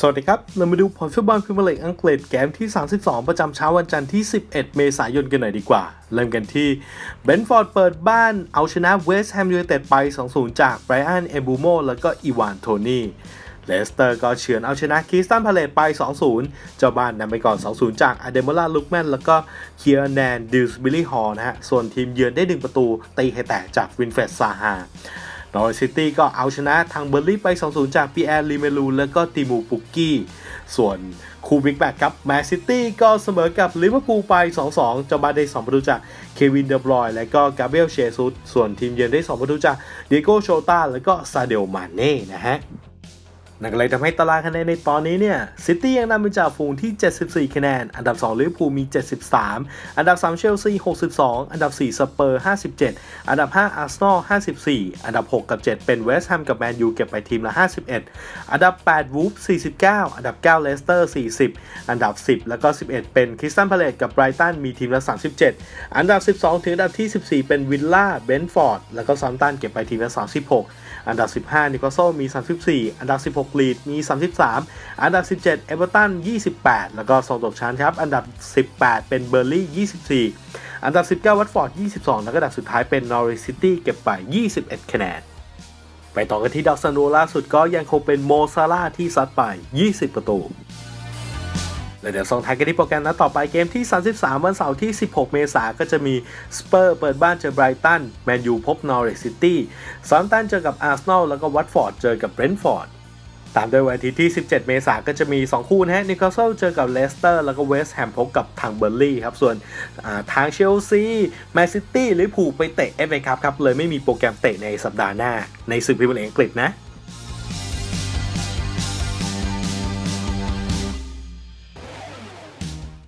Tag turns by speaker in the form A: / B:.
A: สวัสดีครับ เรามาดูผลฟุตบอลพรีเมียร์ลีกอังกฤษเกมที่ 32 ประจำเช้าวันจันทร์ที่ 11 เมษายนกันหน่อยดีกว่า เริ่มกันที่เบนฟอร์ดเปิดบ้านเอาชนะเวสต์แฮมยูไนเต็ดไป 2-0 จากไบรอัน เอบูโม แล้วก็อีวาน โทนี่เลสเตอร์ก็เฉือนเอาชนะคริสตันพาเลตไป 2-0 เจ้าบ้านนำไปก่อน 2-0 จากอเดโมลาลุกแมนแล้วก็เคียร์แนนดิลส์บิลลี่ฮอลนะฮะ ส่วนทีมเยือนได้ 1 ประตูตีให้แตกจากวินเฟรดซาฮา นอร์ซิตี้ก็เอาชนะทางเบอร์ลี่ไป 2-0 จากปีแอร์ลิเมลูแล้วก็ติมูปุกกี้ ส่วนคูบิกแบกครับแมนซิตี้ก็เสมอกับลิเวอร์พูลไป 2-2จ้าบ้าได้ 2 ประตูจากเควินเดบรอยและก็กาเบรียลเชซุสส่วนทีมเยือนได้ 2 ประตูจากเดโกโชตาและก็ซาเดลมาเน่นะฮะ นั่นก็เลยทำให้ตารางคะแนนในตอนนี้เนี่ยซิตี้ยังนำเป็นจ่าฝูงที่ 74 คะแนน อันดับ2ลิเวอร์พูลมี 73 อันดับ3เชลซี 62 อันดับ4สเปอร์ 57 อันดับ5อาร์เซนอล 54 อันดับ 6 กับ 7 เป็นเวสต์แฮมกับแมนยูเก็บไปทีมละ 51 อันดับ8วูฟ49 อันดับ9เลสเตอร์ 40 อันดับ 10 แล้วก็ 11 เป็นคริสตันพาเลตกับไบรตันมีทีมละ 37 อันดับ 12 ถึงอันดับที่ 14 เป็นวิลล่าเบนฟอร์ดแล้วก็ซัมตันเก็บไปทีมละ 36 อันดับ 15นิโคลโซมี 34 อันดับ 16ลีดมี 33 อันดับ 17 เอเวอร์ตัน 28 แล้วก็โซนตกชั้นครับ อันดับ 18 เป็นเบอร์ลี่24 อันดับ 19 วัตฟอร์ด 22 แล้วก็อันดับสุดท้ายเป็นนอริซิตี้เก็บไป 21 คะแนน ไปต่อกันที่ดอกซันโวล่าสุดก็ยังคงเป็นโมซาร่าที่ซัดไป 20 ประตูแล้วเดี๋ยวส่งท้ายกันที่โปรแกรมนัดต่อไปเกมที่ 33 วันเสาร์ที่ 16 เมษายนก็จะมีสเปอร์เปิดบ้านเจอไบรตัน แมนยูพบนอริสซิตี้ซอนตันเจอกับอาร์เซนอลแล้วก็วัตฟอร์ดเจอกับเบรนท์ฟอร์ด ตามด้วยวันอาทิตย์ที่ 17 เมษายนก็จะมี 2 คู่นะฮะนิวคาสเซิลเจอกับเลสเตอร์แล้วก็เวสต์แฮมพบกับทางเบอร์ลี่ครับ ส่วนทางเชลซีแมนซิตี้หรือผูไปเตะเอฟเอคัพครับ เลยไม่มีโปรแกรมเตะในสัปดาห์หน้าในศึกพรีเมียร์ลีกอังกฤษนะ